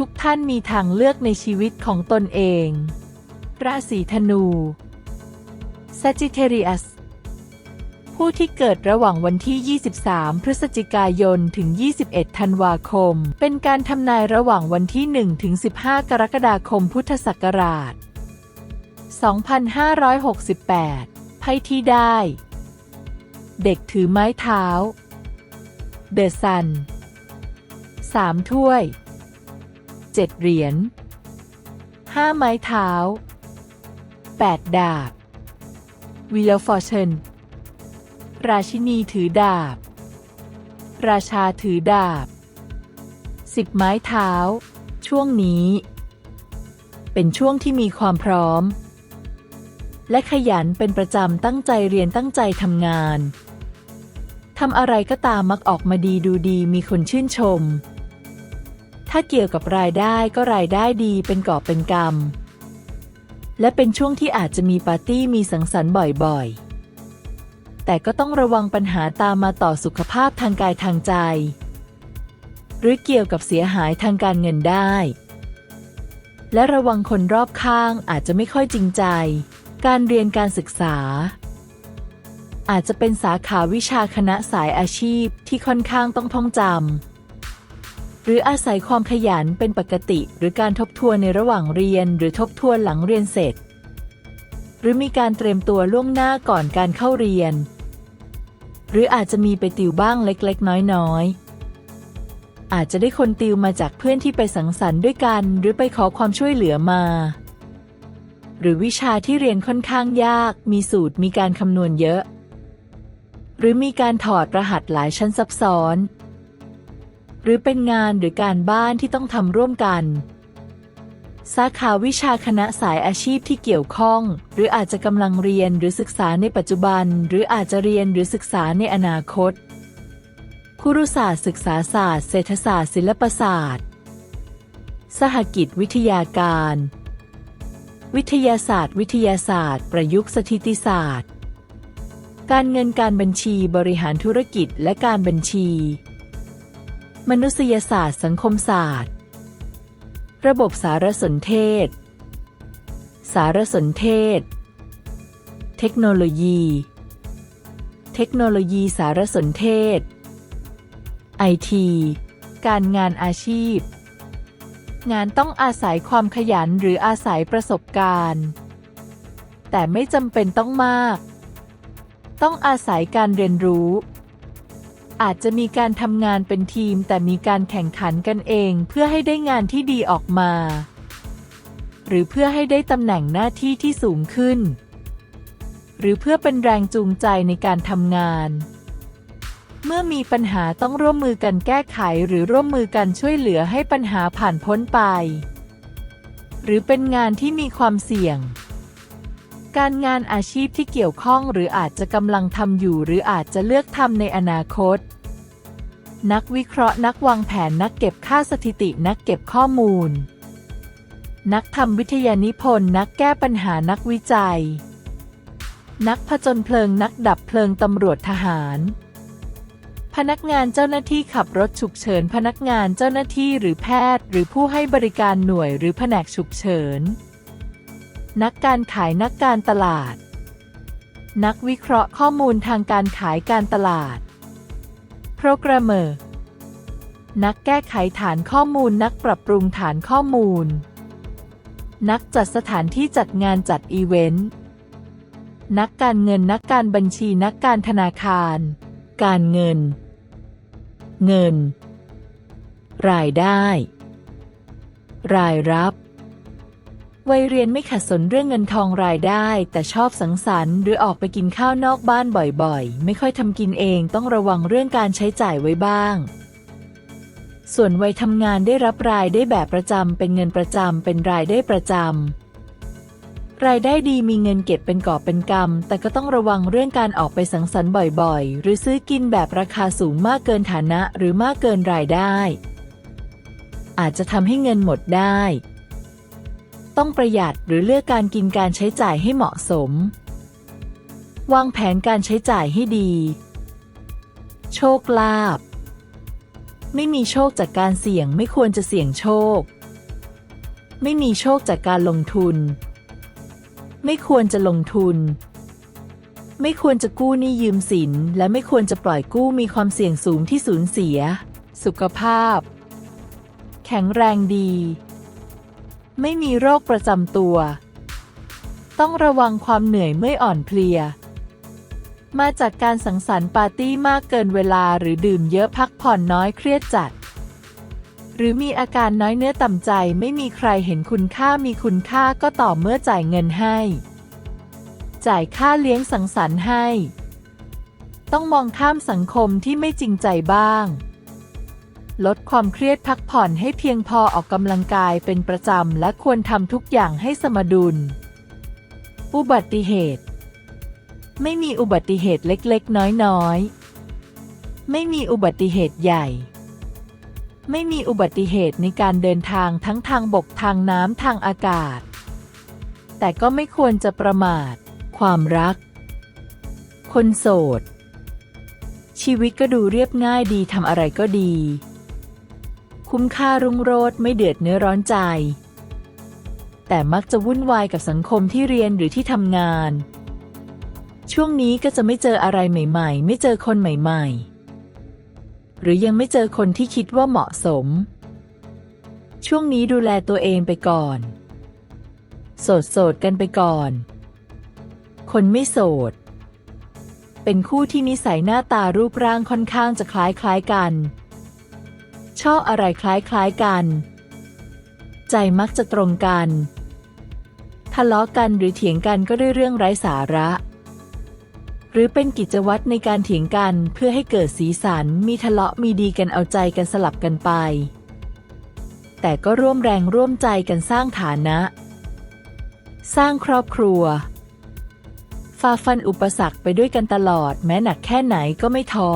ทุกท่านมีทางเลือกในชีวิตของตนเอง ราศีธนู Sagittarius ผู้ที่เกิดระหว่างวันที่ 23 พฤศจิกายน ถึง 21 ธันวาคม เป็นการทำนายระหว่างวันที่ 1 ถึง 15 กรกฎาคม พุทธศักราช 2568 ไพ่ที่ได้ เด็กถือไม้เท้า เดอะซันสามถ้วย เจ็ดเหรียญห้าไม้เท้าแปดดาบวีลฟอร์เชนราชินีถือดาบ ราชาถือดาบ สิบไม้เท้า ช่วงนี้ เป็นช่วงที่มีความพร้อม และขยันเป็นประจำตั้งใจเรียนตั้งใจทำงาน ทำอะไรก็ตามมักออกมาดีดูดีมีคนชื่นชม ถ้าเกี่ยวกับรายได้ก็รายได้ดีเป็นกอบเป็นกำ และเป็นช่วงที่อาจจะมีปาร์ตี้มีสังสรรค์บ่อยๆ แต่ก็ต้องระวังปัญหาตามมาต่อสุขภาพทางกายทางใจ หรือเกี่ยวกับเสียหายทางการเงินได้ และระวังคนรอบข้างอาจจะไม่ค่อยจริงใจ การเรียนการศึกษา อาจจะเป็นสาขาวิชาคณะสายอาชีพที่ค่อนข้างต้องท่องจำ หรืออาศัยความขยันเป็นปกติ หรือการทบทวนในระหว่างเรียน หรือทบทวนหลังเรียนเสร็จ หรือมีการเตรียมตัวล่วงหน้าก่อนการเข้าเรียน หรืออาจจะมีไปติวบ้างเล็กๆ น้อยๆ อาจจะได้คนติวมาจากเพื่อนที่ไปสังสรรค์ด้วยกัน หรือไปขอความช่วยเหลือมาหรือวิชาที่เรียนค่อนข้างยาก มีสูตรมีการคำนวณเยอะ หรือมีการถอดรหัสหลายชั้นซับซ้อน หรือเป็นงานหรือการบ้านที่ต้องทำร่วมกัน สาขาวิชาคณะสายอาชีพที่เกี่ยวข้อง หรืออาจจะกำลังเรียนหรือศึกษาในปัจจุบัน หรืออาจจะเรียนหรือศึกษาในอนาคตคุรุศาสตร์ศึกษาศาสตร์ เศรษฐศาสตร์ ศิลปศาสตร์ สหกิจวิทยาการ วิทยาศาสตร์ วิทยาศาสตร์ ประยุกต์สถิติศาสตร์ การเงินการบัญชีบริหารธุรกิจและการบัญชี มนุษยศาสตร์สังคมศาสตร์ ระบบสารสนเทศ สารสนเทศ เทคโนโลยี เทคโนโลยีสารสนเทศไอทีการงานอาชีพ งานต้องอาศัยความขยันหรืออาศัยประสบการณ์ แต่ไม่จำเป็นต้องมาก ต้องอาศัยการเรียนรู้ อาจจะมีการทำงานเป็นทีมแต่มีการแข่งขันกันเองเพื่อให้ได้งานที่ดีออกมา หรือเพื่อให้ได้ตำแหน่งหน้าที่ที่สูงขึ้น หรือเพื่อเป็นแรงจูงใจในการทำงาน เมื่อมีปัญหาต้องร่วมมือกันแก้ไขหรือร่วมมือกันช่วยเหลือให้ปัญหาผ่านพ้นไป หรือเป็นงานที่มีความเสี่ยง การงานอาชีพที่เกี่ยวข้องหรืออาจจะกำลังทำอยู่หรืออาจจะเลือกทำในอนาคต นักวิเคราะห์นักวางแผนนักเก็บค่าสถิตินักเก็บข้อมูล นักทำวิทยานิพนธ์นักแก้ปัญหานักวิจัย นักผจญเพลิงนักดับเพลิงตำรวจทหาร พนักงานเจ้าหน้าที่ขับรถฉุกเฉิน พนักงานเจ้าหน้าที่หรือแพทย์ หรือผู้ให้บริการหน่วยหรือแผนกฉุกเฉิน นักการขายนักการตลาด นักวิเคราะห์ข้อมูลทางการขายการตลาด โปรแกรมเมอร์ นักแก้ไขฐานข้อมูลนักปรับปรุงฐานข้อมูล นักจัดสถานที่จัดงานจัดอีเวนต์ นักการเงินนักการบัญชีนักการธนาคาร การเงิน เงิน รายได้ รายรับ วัยเรียนไม่ขัดสนเรื่องเงินทองรายได้ แต่ชอบสังสรรค์หรือออกไปกินข้าวนอกบ้านบ่อยๆ ไม่ค่อยทำกินเองต้องระวังเรื่องการใช้จ่ายไว้บ้าง ส่วนวัยทำงานได้รับรายได้แบบประจำเป็นเงินประจำเป็นรายได้ประจำรายได้ดีมีเงินเก็บเป็นกอบเป็นกำแต่ก็ต้องระวังเรื่องการออกไปสังสรรค์บ่อยๆ หรือซื้อกินแบบราคาสูงมากเกินฐานะหรือมากเกินรายได้ อาจจะทำให้เงินหมดได้ ต้องประหยัดหรือเลือกการกินการใช้จ่ายให้เหมาะสม วางแผนการใช้จ่ายให้ดี โชคลาภไม่มีโชคจากการเสี่ยงไม่ควรจะเสี่ยงโชค ไม่มีโชคจากการลงทุน ไม่ควรจะลงทุน ไม่ควรจะกู้หนี้ยืมสิน และไม่ควรจะปล่อยกู้มีความเสี่ยงสูงที่สูญเสีย สุขภาพ แข็งแรงดี ไม่มีโรคประจำตัว ต้องระวังความเหนื่อยเมื่อยอ่อนเพลีย มาจากการสังสรรค์ปาร์ตี้มากเกินเวลาหรือดื่มเยอะพักผ่อนน้อยเครียดจัด หรือมีอาการน้อยเนื้อต่ำใจไม่มีใครเห็นคุณค่ามีคุณค่าก็ต่อเมื่อจ่ายเงินให้ จ่ายค่าเลี้ยงสังสรรค์ให้ ต้องมองข้ามสังคมที่ไม่จริงใจบ้าง ลดความเครียดพักผ่อนให้เพียงพอออกกำลังกายเป็นประจำ และควรทำทุกอย่างให้สมดุล อุบัติเหตุ ไม่มีอุบัติเหตุเล็กๆ น้อยๆ ไม่มีอุบัติเหตุใหญ่ ไม่มีอุบัติเหตุในการเดินทางทั้งทางบกทางน้ำทางอากาศ แต่ก็ไม่ควรจะประมาท ความรัก คนโสด ชีวิตก็ดูเรียบง่ายดีทำอะไรก็ดี คุ้มค่ารุ่งโรจน์ไม่เดือดเนื้อร้อนใจ แต่มักจะวุ่นวายกับสังคมที่เรียนหรือที่ทำงาน ช่วงนี้ก็จะไม่เจออะไรใหม่ ๆ ไม่เจอคนใหม่ ๆ หรือยังไม่เจอคนที่คิดว่าเหมาะสม ช่วงนี้ดูแลตัวเองไปก่อน โสดโสดๆกันไปก่อน คนไม่โสด เป็นคู่ที่นิสัยหน้าตารูปร่างค่อนข้างจะคล้ายๆกัน ชอบอะไรคล้ายๆกัน ใจมักจะตรงกัน ทะเลาะกันหรือเถียงกันก็ด้วยเรื่องไร้สาระ หรือเป็นกิจวัตรในการเถียงกันเพื่อให้เกิดสีสัน มีทะเลาะมีดีกันเอาใจกันสลับกันไป แต่ก็ร่วมแรงร่วมใจกันสร้างฐานะ สร้างครอบครัวฝ่าฟันอุปสรรคไปด้วยกันตลอด แม้หนักแค่ไหนก็ไม่ท้อ